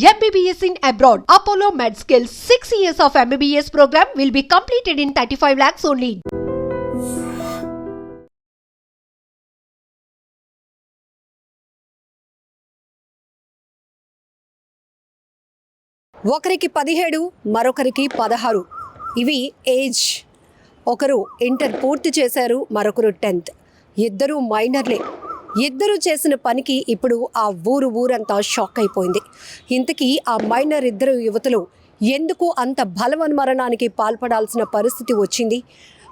MBBS in abroad. Apollo MedSkill 6 years of MBBS program will be completed in 35 lakhs only. ఒకరికి పదిహేడు మరొకరికి పదహారు ఇవి ఏజ్ ఒకరు ఇంటర్ పూర్తి చేశారు మరొకరు టెన్త్ ఇద్దరు మైనర్లే ఇద్దరు చేసిన పనికి ఇప్పుడు ఆ ఊరు ఊరంతా షాక్ అయిపోయింది. ఇంతకీ ఆ మైనర్ ఇద్దరు యువతులు ఎందుకు అంత బలవన్మరణానికి పాల్పడాల్సిన పరిస్థితి వచ్చింది?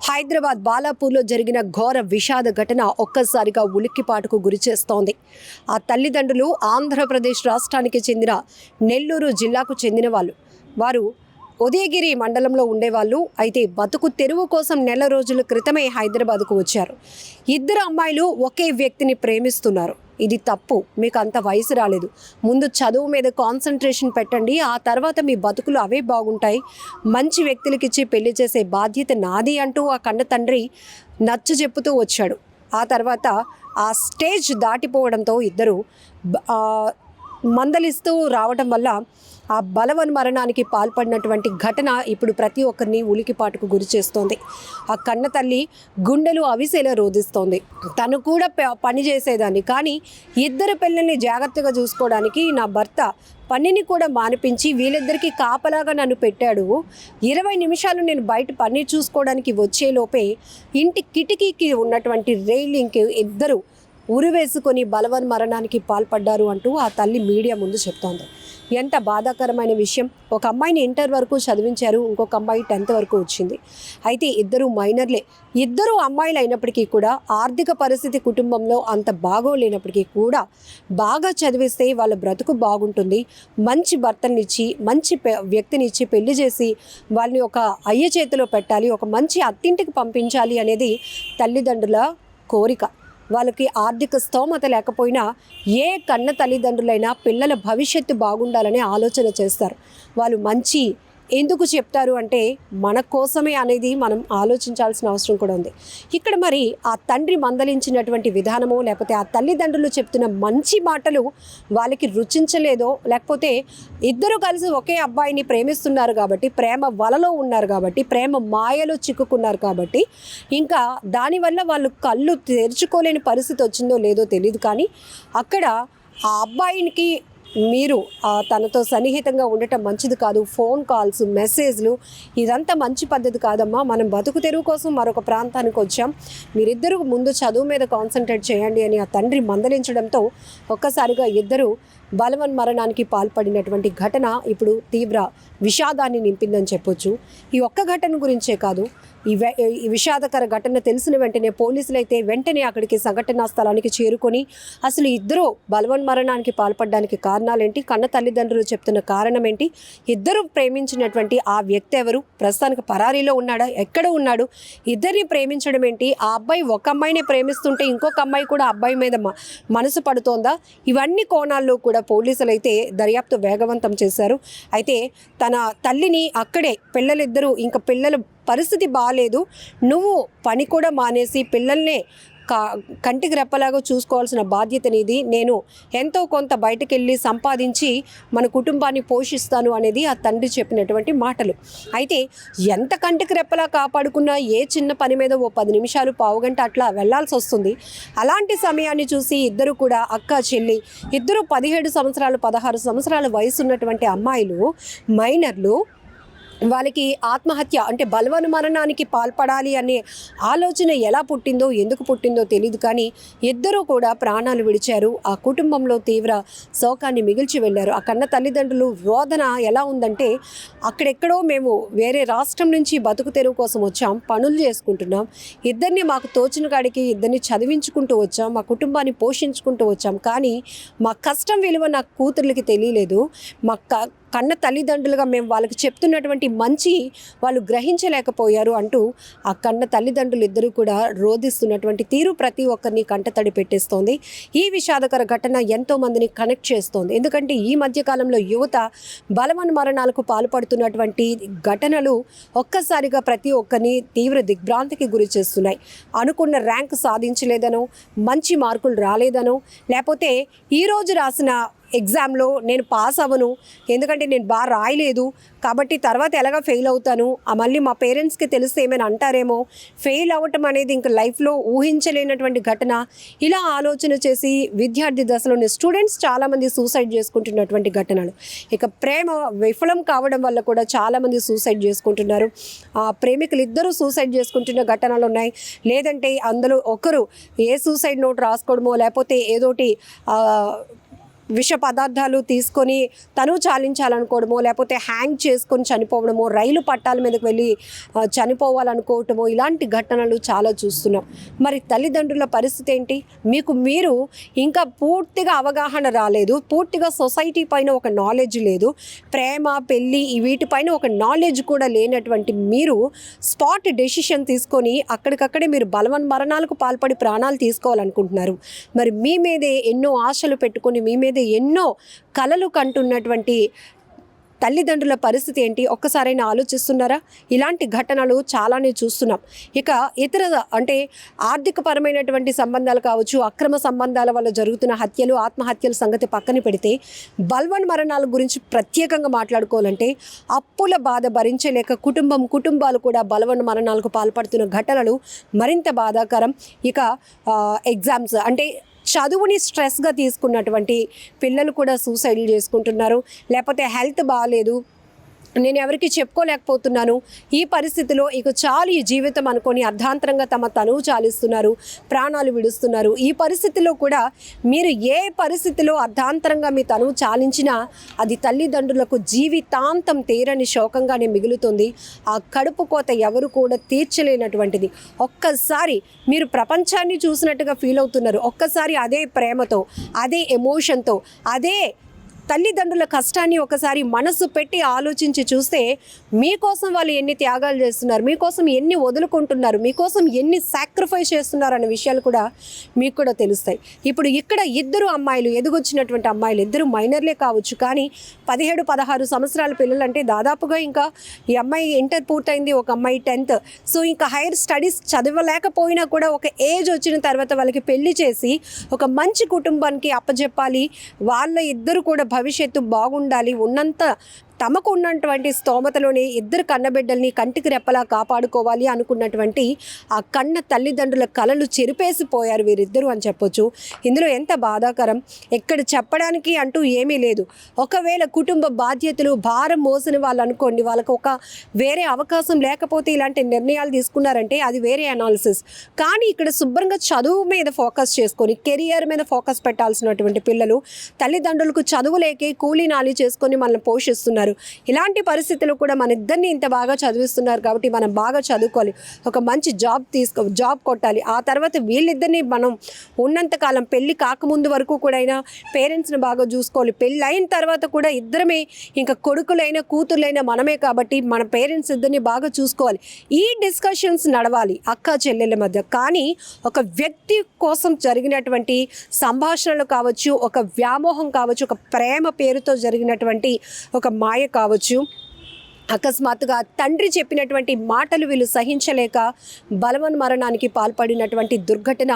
హైదరాబాద్ బాలాపూర్లో జరిగిన ఘోర విషాద ఘటన ఒక్కసారిగా ఉలిక్కిపాటుకు గురిచేస్తోంది ఆ తల్లిదండ్రులు ఆంధ్రప్రదేశ్ రాష్ట్రానికి చెందిన నెల్లూరు జిల్లాకు చెందిన వాళ్ళు. వారు ఉదయగిరి మండలంలో ఉండేవాళ్ళు. అయితే బతుకు తెరువు కోసం నెల రోజుల క్రితమే హైదరాబాద్కు వచ్చారు. ఇద్దరు అమ్మాయిలు ఒకే వ్యక్తిని ప్రేమిస్తున్నారు. ఇది తప్పు. మీకు అంత వయసు రాలేదు. ముందు చదువు మీద కాన్సన్ట్రేషన్ పెట్టండి. ఆ తర్వాత మీ బతుకులు అవే బాగుంటాయి. మంచి వ్యక్తులకిచ్చి పెళ్ళి చేసే బాధ్యత నాది అంటూ ఆ కన్న తండ్రి నచ్చ చెప్పుతూ వచ్చాడు. ఆ తర్వాత ఆ స్టేజ్ దాటిపోవడంతో ఇద్దరు మందలిస్తూ రావడం వల్ల ఆ బలవన్ మరణానికి పాల్పడినటువంటి ఘటన ఇప్పుడు ప్రతి ఒక్కరిని ఉలికిపాటుకు గురి చేస్తోంది. ఆ కన్న తల్లి గుండెలు అవిసేలా రోధిస్తోంది. తను కూడా ప- పని చేసేదాన్ని. కానీ ఇద్దరు పిల్లల్ని జాగ్రత్తగా చూసుకోవడానికి నా భర్త పనిని కూడా మానిపించి వీళ్ళిద్దరికీ కాపలాగా నన్ను పెట్టాడు. ఇరవై నిమిషాలు నేను బయట పని చూసుకోవడానికి వచ్చేలోపే ఇంటి కిటికీకి ఉన్నటువంటి రైలింగ్కి ఇద్దరు ఉరివేసుకొని బలవన్ మరణానికి పాల్పడ్డారు అంటూ ఆ తల్లి మీడియా ముందు చెప్తోంది. ఎంత బాధాకరమైన విషయం. ఒక అమ్మాయిని ఇంటర్ వరకు చదివించారు ఇంకొక అమ్మాయి టెన్త్ వరకు వచ్చింది. అయితే ఇద్దరు మైనర్లే. ఇద్దరు అమ్మాయిలు అయినప్పటికీ కూడా ఆర్థిక పరిస్థితి కుటుంబంలో అంత బాగోలేనప్పటికీ కూడా బాగా చదివిస్తే వాళ్ళ బ్రతుకు బాగుంటుంది. మంచి భర్తనిచ్చి మంచి వ్యక్తినిచ్చి పెళ్ళి చేసి వాళ్ళని ఒక అయ్య చేతిలో పెట్టాలి ఒక మంచి అత్తింటికి పంపించాలి అనేది తల్లిదండ్రుల కోరిక. వాళ్ళకి ఆర్థిక స్తోమత లేకపోయినా ఏ కన్న తల్లిదండ్రులైనా పిల్లల భవిష్యత్తు బాగుండాలనే ఆలోచన చేస్తారు. వాళ్ళు మంచి ఎందుకు చెప్తారు అంటే మన కోసమే అనేది మనం ఆలోచించాల్సిన అవసరం కూడా ఉంది. ఇక్కడ మరి ఆ తండ్రి మందలించినటువంటి విధానమో లేకపోతే ఆ తల్లిదండ్రులు చెప్తున్న మంచి మాటలు వాళ్ళకి రుచించలేదో లేకపోతే ఇద్దరు కలిసి ఒకే అబ్బాయిని ప్రేమిస్తున్నారు కాబట్టి ప్రేమ వలలో ఉన్నారు కాబట్టి ప్రేమ మాయలో చిక్కుకున్నారు కాబట్టి ఇంకా దానివల్ల వాళ్ళు కళ్ళు తెరుచుకోలేని పరిస్థితి వచ్చిందో లేదో తెలియదు కానీ అక్కడ ఆ అబ్బాయినికి మీరు తనతో సన్నిహితంగా ఉండటం మంచిది కాదు. ఫోన్ కాల్స్ మెసేజ్లు ఇదంతా మంచి పద్ధతి కాదమ్మా. మనం బతుకు తెరువు కోసం మరొక ప్రాంతానికి వచ్చాం. మీరిద్దరూ ముందు చదువు మీద కాన్సన్ట్రేట్ చేయండి అని ఆ తండ్రి మందలించడంతో ఒక్కసారిగా ఇద్దరు బలవన్ మరణానికి పాల్పడినటువంటి ఘటన ఇప్పుడు తీవ్ర విషాదాన్ని నింపిందని చెప్పొచ్చు. ఈ ఒక్క ఘటన గురించే కాదు ఈ ఈ విషాదకర ఘటన తెలిసిన వెంటనే పోలీసులు అయితే వెంటనే అక్కడికి సంఘటనా స్థలానికి చేరుకొని అసలు ఇద్దరు బలవన్ మరణానికి పాల్పడడానికి కారణాలేంటి కన్న తల్లిదండ్రులు చెప్తున్న కారణం ఏంటి ఇద్దరు ప్రేమించినటువంటి ఆ వ్యక్తి ఎవరు ప్రస్తుతానికి పరారీలో ఉన్నాడా ఎక్కడ ఉన్నాడు ఇద్దరిని ప్రేమించడం ఏంటి ఆ అబ్బాయి ఒక అమ్మాయిని ప్రేమిస్తుంటే ఇంకొక అమ్మాయి కూడా ఆ అబ్బాయి మీద మనసు పడుతోందా ఇవన్నీ కోణాల్లో కూడా పోలీసులు అయితే దర్యాప్తు వేగవంతం చేశారు. అయితే తన తల్లిని అక్కడే పిల్లలిద్దరూ ఇంకా పిల్లల పరిస్థితి బాగాలేదు నువ్వు పని కూడా మానేసి పిల్లల్నే కంటికి రెప్పలాగా చూసుకోవాల్సిన బాధ్యతనిది. నేను ఎంతో కొంత బయటకు వెళ్ళి సంపాదించి మన కుటుంబాన్ని పోషిస్తాను అనేది ఆ తండ్రి చెప్పినటువంటి మాటలు. అయితే ఎంత కంటికి రెప్పలా కాపాడుకున్నా ఏ చిన్న పని మీద ఓ పది నిమిషాలు పావుగంట అట్లా వెళ్ళాల్సి వస్తుంది. అలాంటి సమయాన్ని చూసి ఇద్దరు కూడా అక్క చెల్లి ఇద్దరు పదిహేడు సంవత్సరాలు పదహారు సంవత్సరాల వయసు ఉన్నటువంటి అమ్మాయిలు మైనర్లు వాళ్ళకి ఆత్మహత్య అంటే బలవను మరణానికి పాల్పడాలి అనే ఆలోచన ఎలా పుట్టిందో ఎందుకు పుట్టిందో తెలియదు కానీ ఇద్దరూ కూడా ప్రాణాలు విడిచారు. ఆ కుటుంబంలో తీవ్ర శోకాన్ని మిగిల్చి వెళ్ళారు. ఆ కన్న తల్లిదండ్రులు రోదన ఎలా ఉందంటే అక్కడెక్కడో మేము వేరే రాష్ట్రం నుంచి బతుకు తెరువు కోసం వచ్చాం పనులు చేసుకుంటున్నాం. ఇద్దరిని మాకు తోచిన కాడికి ఇద్దరిని చదివించుకుంటూ వచ్చాం మా కుటుంబాన్ని పోషించుకుంటూ వచ్చాం. కానీ మా కష్టం విలువ నా కూతుర్లకి తెలియలేదు. మా క కన్న తల్లిదండ్రులుగా మేము వాళ్ళకి చెప్తున్నటువంటి మంచి వాళ్ళు గ్రహించలేకపోయారు అంటూ ఆ కన్న తల్లిదండ్రులు ఇద్దరు కూడా రోధిస్తున్నటువంటి తీరు ప్రతి ఒక్కరిని కంటతడి పెట్టేస్తోంది. ఈ విషాదకర ఘటన ఎంతో మందిని కనెక్ట్ చేస్తోంది. ఎందుకంటే ఈ మధ్యకాలంలో యువత బలవన్ మరణాలకు పాల్పడుతున్నటువంటి ఘటనలు ఒక్కసారిగా ప్రతి ఒక్కరిని తీవ్ర దిగ్భ్రాంతికి గురి చేస్తున్నాయి. అనుకున్న ర్యాంక్ సాధించలేదనో మంచి మార్కులు రాలేదనో లేకపోతే ఈ రోజు రాసిన ఎగ్జామ్లో నేను పాస్ అవ్వను. ఎందుకంటే నేను బాగా రాయలేదు. కాబట్టి తర్వాత ఎలాగ ఫెయిల్ అవుతాను? మళ్ళీ మా పేరెంట్స్కి తెలిస్తే ఏమైనా అంటారేమో? ఫెయిల్ అవ్వటం అనేది ఇంకా లైఫ్లో ఊహించలేనటువంటి ఘటన. ఇలా ఆలోచన చేసి విద్యార్థి దశలోని స్టూడెంట్స్ చాలామంది సూసైడ్ చేసుకుంటున్నటువంటి ఘటనలు. ఇక ప్రేమ విఫలం కావడం వల్ల కూడా చాలామంది సూసైడ్ చేసుకుంటున్నారు. ఆ ప్రేమికులు ఇద్దరు సూసైడ్ చేసుకుంటున్న ఘటనలు ఉన్నాయి. లేదంటే అందులో ఒకరు ఏ సూసైడ్ నోట్ రాసుకోవడమో లేకపోతే ఏదోటి విష పదార్థాలు తీసుకొని తను చాలించాలనుకోవడమో లేకపోతే హ్యాంగ్ చేసుకొని చనిపోవడమో రైలు పట్టాల మీదకి వెళ్ళి చనిపోవాలనుకోవటమో ఇలాంటి ఘటనలు చాలా చూస్తున్నాం. మరి తల్లిదండ్రుల పరిస్థితి ఏంటి? మీకు మీరు ఇంకా పూర్తిగా అవగాహన రాలేదు పూర్తిగా సొసైటీ పైన ఒక నాలెడ్జ్ లేదు ప్రేమ పెళ్ళి వీటిపైన ఒక నాలెడ్జ్ కూడా లేనటువంటి మీరు స్పాట్ డెసిషన్ తీసుకొని అక్కడికక్కడే మీరు బలవన్ మరణాలకు పాల్పడి ప్రాణాలు తీసుకోవాలనుకుంటున్నారు. మరి మీ మీదే ఎన్నో ఆశలు పెట్టుకొని మీ మీదే ఎన్నో కలలు కంటున్నటువంటి తల్లిదండ్రుల పరిస్థితి ఏంటి? ఒక్కసారైనా ఆలోచిస్తున్నారా? ఇలాంటి ఘటనలు చాలానే చూస్తున్నాం. ఇక ఇతర అంటే ఆర్థికపరమైనటువంటి సంబంధాలు కావచ్చు అక్రమ సంబంధాల వల్ల జరుగుతున్న హత్యలు ఆత్మహత్యల సంగతి పక్కన పెడితే బల్వన్ మరణాల గురించి ప్రత్యేకంగా మాట్లాడుకోవాలంటే అప్పుల బాధ భరించలేక కుటుంబం కుటుంబాలు కూడా బలవన్ మరణాలకు పాల్పడుతున్న ఘటనలు మరింత బాధాకరం. ఇక ఎగ్జామ్స్ అంటే చదువుని స్ట్రెస్గా తీసుకున్నటువంటి పిల్లలు కూడా సూసైడ్ చేసుకుంటున్నారు. లేకపోతే హెల్త్ బాగాలేదు. నేను ఎవరికి చెప్పుకోలేకపోతున్నాను. ఈ పరిస్థితిలో ఇక చాలు ఈ జీవితం అనుకొని అర్ధాంతరంగా తమ తనువు చాలిస్తున్నారు ప్రాణాలు విడుస్తున్నారు. ఈ పరిస్థితిలో కూడా మీరు ఏ పరిస్థితిలో అర్ధాంతరంగా మీ తనువు చాలించినా అది తల్లిదండ్రులకు జీవితాంతం తీరని శోకంగానే మిగులుతుంది. ఆ కడుపు కోత ఎవరు కూడా తీర్చలేనటువంటిది. ఒక్కసారి మీరు ప్రపంచాన్ని చూసినట్టుగా ఫీల్ అవుతున్నారు. ఒక్కసారి అదే ప్రేమతో అదే ఎమోషన్తో అదే తల్లిదండ్రుల కష్టాన్ని ఒకసారి మనసు పెట్టి ఆలోచించి చూస్తే మీకోసం వాళ్ళు ఎన్ని త్యాగాలు చేస్తున్నారు మీకోసం ఎన్ని వదులుకుంటున్నారు మీకోసం ఎన్ని సాక్రిఫైస్ చేస్తున్నారు అనే విషయాలు కూడా మీకు కూడా తెలుస్తాయి. ఇప్పుడు ఇక్కడ ఇద్దరు అమ్మాయిలు ఎదుగొచ్చినటువంటి అమ్మాయిలు ఇద్దరు మైనర్లే కావచ్చు కానీ పదిహేడు పదహారు సంవత్సరాల పిల్లలంటే దాదాపుగా ఇంకా ఈ అమ్మాయి ఇంటర్ పూర్తయింది ఒక అమ్మాయి టెన్త్. సో ఇంకా హైయర్ స్టడీస్ చదవలేకపోయినా కూడా ఒక ఏజ్ వచ్చిన తర్వాత వాళ్ళకి పెళ్ళి చేసి ఒక మంచి కుటుంబానికి అప్పజెప్పాలి వాళ్ళ ఇద్దరు కూడా భవిష్యత్తు బాగుండాలి ఉన్నంత తమకు ఉన్నటువంటి స్తోమతలోనే ఇద్దరు కన్నబిడ్డల్ని కంటికి రెప్పలా కాపాడుకోవాలి అనుకున్నటువంటి ఆ కన్న తల్లిదండ్రుల కలలు చెరిపేసిపోయారు వీరిద్దరూ అని చెప్పొచ్చు. ఇందులో ఎంత బాధాకరం? ఎక్కడ చెప్పడానికి అంటూ ఏమీ లేదు. ఒకవేళ కుటుంబ బాధ్యతలు భారం మోసిన వాళ్ళు అనుకోండి వాళ్ళకు ఒక వేరే అవకాశం లేకపోతే ఇలాంటి నిర్ణయాలు తీసుకున్నారంటే అది వేరే అనాలిసిస్ కానీ ఇక్కడ శుభ్రంగా చదువు మీద ఫోకస్ చేసుకొని కెరియర్ మీద ఫోకస్ పెట్టాల్సినటువంటి పిల్లలు తల్లిదండ్రులకు చదువు లేకే కూలీ నాలి చేసుకొని మనల్ని పోషిస్తున్నారు. ఇలాంటి పరిస్థితులు కూడా మన ఇద్దరిని ఇంత బాగా చదివిస్తున్నారు కాబట్టి మనం బాగా చదువుకోవాలి. ఒక మంచి జాబ్ తీసుకో జాబ్ కొట్టాలి. ఆ తర్వాత వీళ్ళిద్దరిని మనం ఉన్నంతకాలం పెళ్ళి కాకముందు వరకు కూడా అయినా పేరెంట్స్ని బాగా చూసుకోవాలి. పెళ్ళి అయిన తర్వాత కూడా ఇద్దరమే ఇంకా కొడుకులైనా కూతుర్లైనా మనమే కాబట్టి మన పేరెంట్స్ ఇద్దరిని బాగా చూసుకోవాలి. ఈ డిస్కషన్స్ నడవాలి అక్క చెల్లెల మధ్య. కానీ ఒక వ్యక్తి కోసం జరిగినటువంటి సంభాషణలు కావచ్చు ఒక వ్యామోహం కావచ్చు ఒక ప్రేమ పేరుతో జరిగినటువంటి ఒక మాయ కావచ్చు. అకస్మాత్తుగా తండ్రి చెప్పినటువంటి మాటలు వీళ్ళు సహించలేక బలవన్ మరణానికి పాల్పడినటువంటి దుర్ఘటన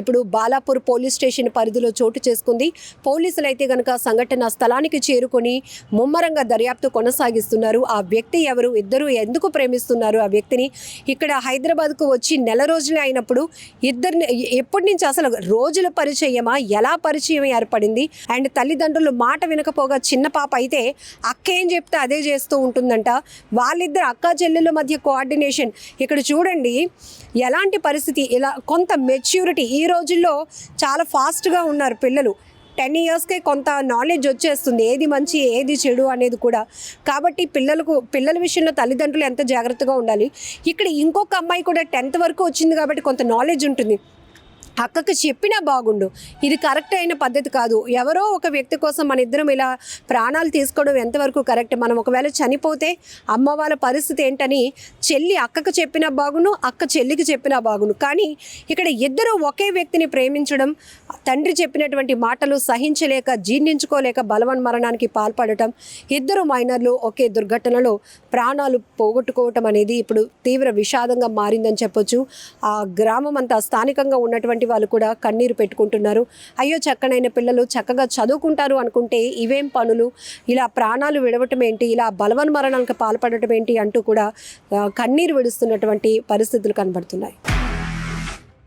ఇప్పుడు బాలాపూర్ పోలీస్ స్టేషన్ పరిధిలో చోటు చేసుకుంది. పోలీసులు అయితే కనుక సంఘటన స్థలానికి చేరుకొని ముమ్మరంగా దర్యాప్తు కొనసాగిస్తున్నారు. ఆ వ్యక్తి ఎవరు ఇద్దరు ఎందుకు ప్రేమిస్తున్నారు? ఆ వ్యక్తిని ఇక్కడ హైదరాబాద్కు వచ్చి నెల రోజులే అయినప్పుడు ఇద్దరిని ఎప్పటి నుంచి అసలు రోజుల పరిచయమా? ఎలా పరిచయం ఏర్పడింది? అండ్ తల్లిదండ్రులు మాట వినకపోగా చిన్న పాప అయితే అక్క ఏం చెప్తే అదే చేస్తూ ఉంటుందంట. వాళ్ళిద్దరు అక్క చెల్లెల మధ్య కోఆర్డినేషన్ ఇక్కడ చూడండి ఎలాంటి పరిస్థితి ఇలా కొంత మెచ్యూరిటీ ఈ రోజుల్లో చాలా ఫాస్ట్గా ఉన్నారు పిల్లలు. టెన్ ఇయర్స్కే కొంత నాలెడ్జ్ వచ్చేస్తుంది ఏది మంచి ఏది చెడు అనేది కూడా. కాబట్టి పిల్లలకు పిల్లల విషయంలో తల్లిదండ్రులు ఎంత జాగ్రత్తగా ఉండాలి. ఇక్కడ ఇంకొక అమ్మాయి కూడా టెన్త్ వరకు వచ్చింది కాబట్టి కొంత నాలెడ్జ్ ఉంటుంది. అక్కకి చెప్పినా బాగుండు. ఇది కరెక్ట్ అయిన పద్ధతి కాదు. ఎవరో ఒక వ్యక్తి కోసం మన ఇద్దరం ఇలా ప్రాణాలు తీసుకోవడం ఎంతవరకు కరెక్ట్? మనం ఒకవేళ చనిపోతే అమ్మ వాళ్ళ పరిస్థితి ఏంటని చెల్లి అక్కకు చెప్పినా బాగును అక్క చెల్లికి చెప్పినా బాగును కానీ ఇక్కడ ఇద్దరు ఒకే వ్యక్తిని ప్రేమించడం తండ్రి చెప్పినటువంటి మాటలు సహించలేక జీర్ణించుకోలేక బలవన్ మరణానికి పాల్పడటం ఇద్దరు మైనర్లు ఒకే దుర్ఘటనలో ప్రాణాలు పోగొట్టుకోవటం అనేది ఇప్పుడు తీవ్ర విషాదంగా మారిందని చెప్పొచ్చు. ఆ గ్రామం అంతా స్థానికంగా ఉన్నటువంటి ఇలాంటి వాళ్ళు కూడా కన్నీరు పెట్టుకుంటున్నారు. అయ్యో చక్కనైన పిల్లలు చక్కగా చదువుకుంటారు అనుకుంటే ఇవేం పనులు? ఇలా ప్రాణాలు విడవటం ఏంటి? ఇలా బలవన్ మరణాలకు పాల్పడటం ఏంటి? అంటూ కూడా కన్నీరు విడుస్తున్నటువంటి పరిస్థితులు కనబడుతున్నాయి.